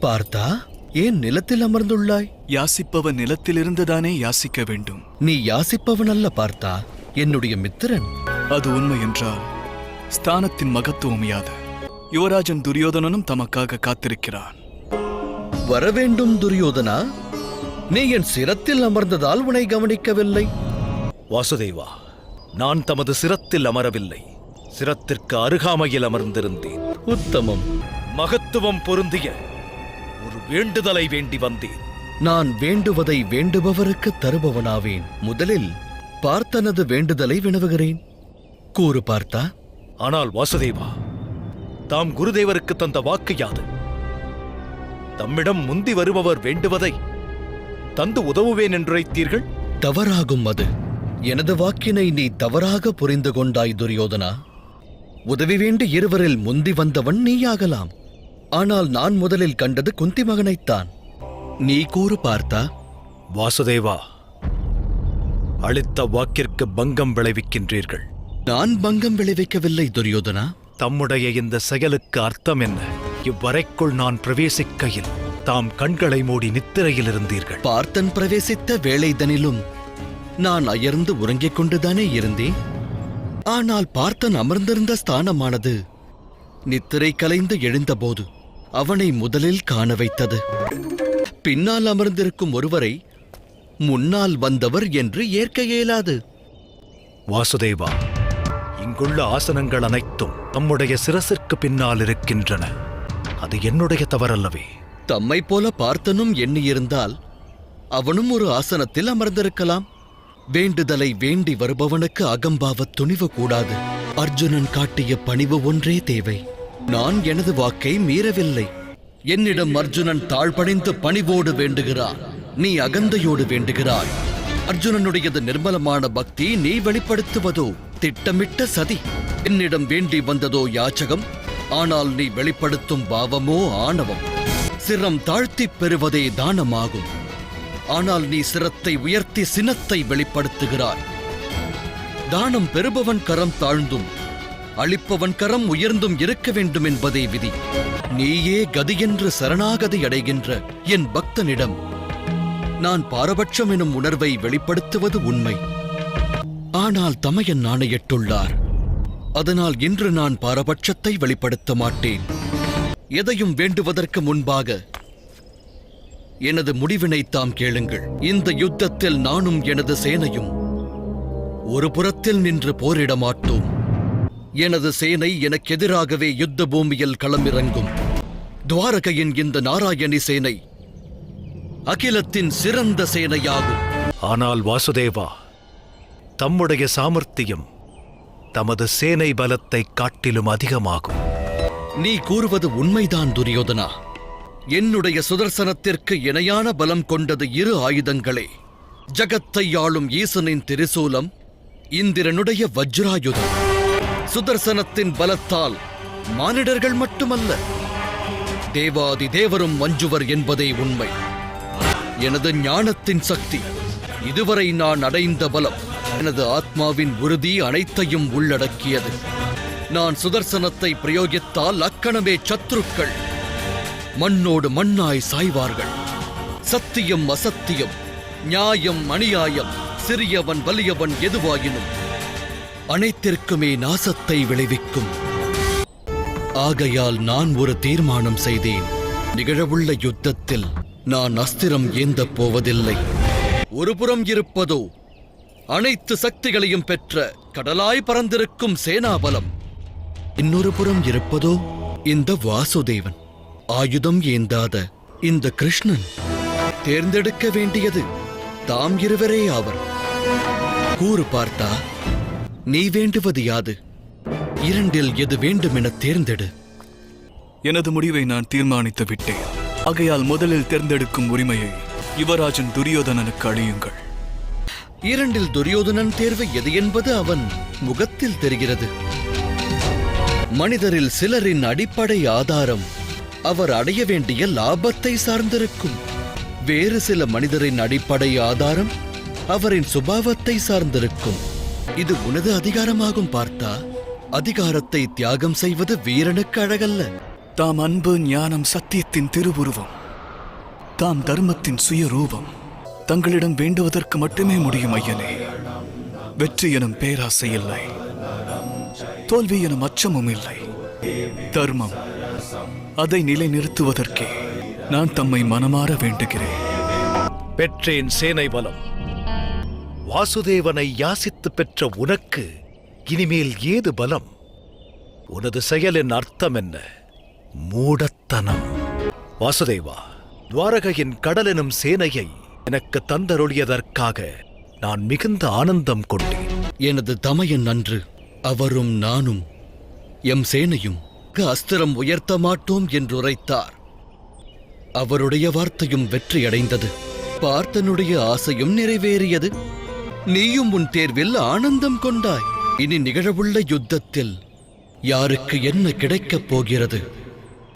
பார்த்தா? ஏன் நிலத்தில் அமர்ந்துள்ளாய்? யாசிப்பவன் நிலத்திலிருந்துதானே யாசிக்க வேண்டும். நீ யாசிப்பவன் அல்ல பார்த்தா? என்னுடைய மித்திரன். அது உண்மை என்றால் ஸ்தானத்தின் மகத்துவம் யாது? யுவராஜன் துரியோதனனும் தமக்காக காத்திருக்கிறான். வரவேண்டும் துரியோதனா? நீ என் சிரத்தில் அமர்ந்ததால் உன்னை கவனிக்கவில்லை. வாசுதேவா நான் தமது சிரத்தில் அமரவில்லை. சிரத்திற்கு அருகாமையில் அமர்ந்திருந்தேன். உத்தமம். மகத்துவம் பொருந்திய ஒரு வேண்டுதலை வேண்டி வந்தேன். நான் வேண்டுவதை வேண்டுபவருக்கு தருபவனாவேன். முதலில் பார்த்தனது வேண்டுதலை வினவுகிறேன். கூறு பார்த்தா? ஆனால் வாசுதேவா தாம் குருதேவருக்கு தந்த வாக்கு யாது? தம்மிடம் முந்தி வருபவர் வேண்டுவதை தந்து உதவுவேன் என்றுரைத்தீர்கள்? தவறாகும் அது. எனது வாக்கினை நீ தவறாக புரிந்து கொண்டாய் துரியோதனா. உதவி வேண்டி இருவரில் முந்தி வந்தவன் நீயாகலாம். ஆனால் நான் முதலில் கண்டது குந்தி மகனைத்தான் நீ கூறு பார்த்தா? வாசுதேவா அளித்த வாக்கிற்கு பங்கம் விளைவிக்கின்றீர்கள். நான் பங்கம் விளைவிக்கவில்லை துரியோதனா. தம்முடைய இந்த செயலுக்கு அர்த்தம் என்ன? இவ்வறைக்குள் நான் பிரவேசிக்கையில் தாம் கண்களை மூடி நித்திரையில் இருந்தீர்கள். பார்த்தன் பிரவேசித்த வேளைதனிலும் நான் அயர்ந்து உறங்கிக் கொண்டுதானே இருந்தேன். ஆனால் பார்த்தன் அமர்ந்திருந்த ஸ்தானமானது நித்திரை கலைந்து எழுந்தபோது அவனை முதலில் காண வைத்தது. பின்னால் அமர்ந்திருக்கும் ஒருவரை முன்னால் வந்தவர் என்று ஏற்க இயலாது. வாசுதேவா இங்குள்ள ஆசனங்கள் அனைத்தும் தம்முடைய சிரசிற்கு பின்னால் இருக்கின்றன. அது என்னுடைய தவறல்லவே. தம்மைப் போல பார்த்தனும் எண்ணியிருந்தால் அவனும் ஒரு ஆசனத்தில் அமர்ந்திருக்கலாம். வேண்டுதலை வேண்டி வருபவனுக்கு அகம்பாவ துணிவு கூடாது. அர்ஜுனன் காட்டிய பணிவு ஒன்றே தேவை. நான் எனது வாக்கை மீறவில்லை. என்னிடம் அர்ஜுனன் தாழ்பணிந்து பணிவோடு வேண்டுகிறான் நீ அகந்தையோடு வேண்டுகிறாய். அர்ஜுனனுடையது நிர்மலமான பக்தி நீ வெளிப்படுத்துவதோ? திட்டமிட்ட சதி. என்னிடம் வேண்டி வந்ததோ யாச்சகம்? ஆனால் நீ வெளிப்படுத்தும் பாவமோ ஆணவம். சிரம் தாழ்த்திப் பெறுவதே தானமாகும். ஆனால் நீ சிரத்தை உயர்த்தி சினத்தை வெளிப்படுத்துகிறாய். தானம் பெறுபவன் கரம் தாழ்ந்தும். அளிப்பவன் கரம் உயர்ந்தும் இருக்க வேண்டும் என்பதே விதி. நீயே கதியென்று சரணாகதி அடைகின்ற என் பக்தனிடம். நான் பாரபட்சம் எனும் உணர்வை வெளிப்படுத்துவது உண்மை. ஆனால் தமையன் நாணயிட்டுள்ளார் அதனால் இன்று நான் பாரபட்சத்தை வெளிப்படுத்த மாட்டேன். எதையும் வேண்டுவதற்கு முன்பாக எனது முடிவினை தாம் கேளுங்கள். இந்த யுத்தத்தில் நானும் எனது சேனையும் ஒரு புறத்தில் நின்று போரிட மாட்டோம். எனது சேனை எனக்கெதிராகவே யுத்த பூமியில் களமிறங்கும். துவாரகையின் இந்த நாராயணி சேனை அகிலத்தின் சிறந்த சேனையாகும். ஆனால் வாசுதேவா தம்முடைய சாமர்த்தியம் தமது சேனை பலத்தை காட்டிலும் அதிகமாகும். நீ கூறுவது உண்மைதான் துரியோதனா. என்னுடைய சுதர்சனத்திற்கு இணையான பலம் கொண்டது இரு ஆயுதங்களே. ஜகத்தை ஆளும் ஈசனின் திரிசூலம் இந்திரனுடைய வஜ்ராயுதம். சுதர்சனத்தின் பலத்தால் மானிடர்கள் மட்டுமல்ல. தேவாதி தேவரும் மஞ்சுவர் என்பதே உண்மை. எனது ஞானத்தின் சக்தி இதுவரை நான் அடைந்த பலம் எனது ஆத்மாவின் உறுதி அனைத்தையும் உள்ளடக்கியது. நான் சுதர்சனத்தை பிரயோகித்தால் அக்கணமே சத்துருக்கள் மண்ணோடு மண்ணாய் சாய்வார்கள். சத்தியம் அசத்தியம் நியாயம் அநியாயம் சிறியவன் வலியவன் எதுவாயினும். அனைத்திற்குமே நாசத்தை விளைவிக்கும். ஆகையால் நான் ஒரு தீர்மானம் செய்தேன். நிகழவுள்ள யுத்தத்தில் நான் அஸ்திரம் ஏந்தப் போவதில்லை. ஒருபுறம் இருப்பதோ அனைத்து சக்திகளையும் பெற்ற கடலாய் பறந்திருக்கும் சேனாபலம். இன்னொரு புறம் இருப்பதோ இந்த வாசுதேவன். ஆயுதம் ஏந்தாத இந்த கிருஷ்ணன். தேர்ந்தெடுக்க வேண்டியது தாம் இருவரே ஆவர். கூறு பார்த்தா நீ வேண்டுவது யாது? இரண்டில் எது வேண்டுமென தேர்ந்தெடு. எனது முடிவை நான் தீர்மானித்து விட்டேன். ஆகையால் முதலில் தேர்ந்தெடுக்கும் உரிமையை யுவராஜன் துரியோதனனுக்கு அழியுங்கள் இரண்டில் துரியோதனன் தேர்வு எது என்பது அவன் முகத்தில் தெரிகிறது. மனிதரில் சிலரின் அடிப்படை ஆதாரம் அவர் அடைய வேண்டிய லாபத்தை சார்ந்திருக்கும். வேறு சில மனிதரின் அடிப்படை ஆதாரம் அவரின் சுபாவத்தை சார்ந்திருக்கும். இது உனது அதிகாரமாகும் பார்த்தா. அதிகாரத்தை தியாகம் செய்வது வீரனுக்கு அழகல்ல. தாம் அன்பு ஞானம் சத்தியத்தின் திருவுருவம். தாம் தர்மத்தின் சுயரூபம். தங்களிடம் வேண்டுவதற்கு மட்டுமே முடியும் ஐயனே. வெற்றி எனும் பேராசை இல்லை. தோல்வி எனும் அச்சமும் இல்லை. தர்மம் அதை நிலைநிறுத்துவதற்கே நான் தம்மை மனமாற வேண்டுகிறேன். பெற்றேன் சேனை பலம் வாசுதேவனை யாசித்து பெற்ற உனக்கு இனிமேல் ஏது பலம்? உனது செயலின் அர்த்தம் என்ன? மூடத்தனம். வாசுதேவா துவாரகையின் கடலெனும் சேனையை எனக்கு தந்தருளியதற்காக நான் மிகுந்த ஆனந்தம் கொண்டேன். எனது தமையன் அன்று அவரும் நானும் எம் சேனையும் அஸ்திரம் உயர்த்த மாட்டோம் என்றுரைத்தார். அவருடைய வார்த்தையும் வெற்றியடைந்தது. பார்த்தனுடைய ஆசையும் நிறைவேறியது. நீயும் உன் தேர்வில் ஆனந்தம் கொண்டாய். இனி நிகழவுள்ள யுத்தத்தில் யாருக்கு என்ன கிடைக்கப் போகிறது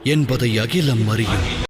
என்பதை அகிலம் அறியும்.